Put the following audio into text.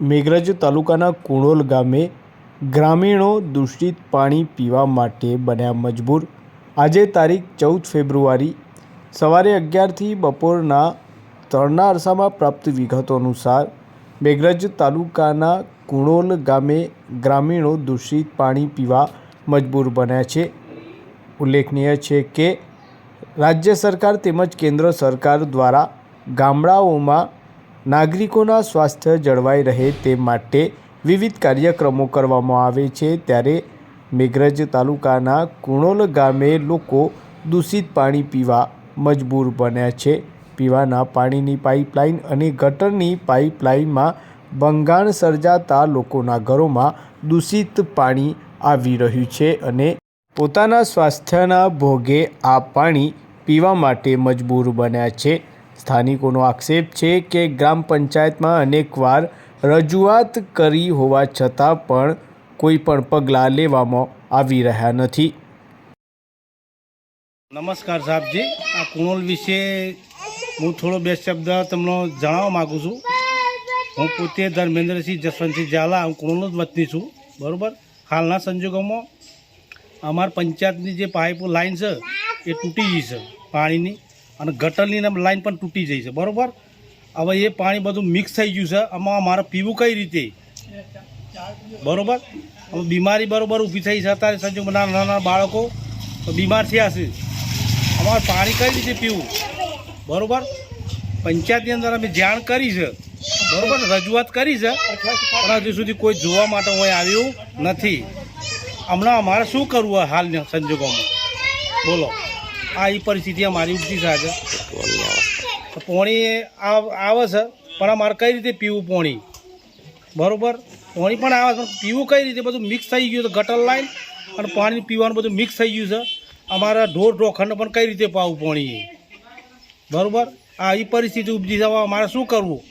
મેઘરજ તાલુકાના કુણોલ ગામે ગ્રામીણો દૂષિત પાણી પીવા માટે બન્યા મજબૂર. આજે તારીખ ચૌદ ફેબ્રુઆરી, સવારે અગિયારથી બપોરના ત્રણના અરસામાં પ્રાપ્ત વિગતો અનુસાર, મેઘરજ તાલુકાના કુણોલ ગામે ગ્રામીણો દૂષિત પાણી પીવા મજબૂર બન્યા છે. ઉલ્લેખનીય છે કે, રાજ્ય સરકાર તેમજ કેન્દ્ર સરકાર દ્વારા ગામડાઓમાં નાગરિકોના સ્વાસ્થ્ય જળવાઈ રહે તે માટે વિવિધ કાર્યક્રમો કરવામાં આવે છે. ત્યારે મેઘરજ તાલુકાના કુણોલ ગામે લોકો દૂષિત પાણી પીવા મજબૂર બન્યા છે. પીવાના પાણીની પાઇપલાઇન અને ગટરની પાઇપલાઇનમાં ભંગાણ સર્જાતા લોકોના ઘરોમાં દૂષિત પાણી આવી રહ્યું છે અને પોતાના સ્વાસ્થ્યના ભોગે આ પાણી પીવા માટે મજબૂર બન્યા છે. સ્થાનિકોનો આક્ષેપ છે કે ગ્રામ પંચાયતમાં અનેકવાર રજૂઆત કરી હોવા છતાં પણ કોઈ પણ પગલાં લેવામાં આવી રહ્યા નથી. નમસ્કાર સાહેબજી. આ કુણોલ વિશે હું થોડો બે શબ્દ તમને જણાવવા માગું છું. હું પોતે ધર્મેન્દ્રસિંહ જસવંતસિંહ ઝાલા. હું કુણોલનો જ વતની છું. બરાબર? હાલના સંજોગોમાં અમારા પંચાયતની જે પાઇપ લાઈન છે, એ તૂટી ગઈ છે પાણીની. અને ગટરની લાઈન પણ તૂટી જઈ છે. બરાબર? હવે એ પાણી બધું મિક્સ થઈ ગયું છે. આમાં અમારે પીવું કઈ રીતે? બરોબર? હવે બીમારી બરોબર ઊભી થઈ છે. અત્યારે સંજોગમાં નાના નાના બાળકો બીમાર થયા છે. અમારે પાણી કઈ રીતે પીવું? બરાબર? પંચાયતની અંદર અમે જાણ કરી છે. બરાબર? રજૂઆત કરી છે. પણ હજુ સુધી કોઈ જોવા માટે હોય આવ્યું નથી. હમણાં અમારે શું કરવું હાલના સંજોગોમાં? બોલો. આ એ પરિસ્થિતિ અમારી ઊભી થાય છે. પોણી આવ- છે પણ અમારે કઈ રીતે પીવું પોણી? બરોબર? પોણી પણ આવે છે પીવું કઈ રીતે? બધું મિક્સ થઈ ગયું છે ગટર લાઈન અને પાણી પીવાનું બધું મિક્સ થઈ ગયું છે. અમારા ઢોર ઢોખંડ પણ કઈ રીતે પાવું પોણી બરાબર? આ એ પરિસ્થિતિ ઉપજી છે અમારે શું કરવું?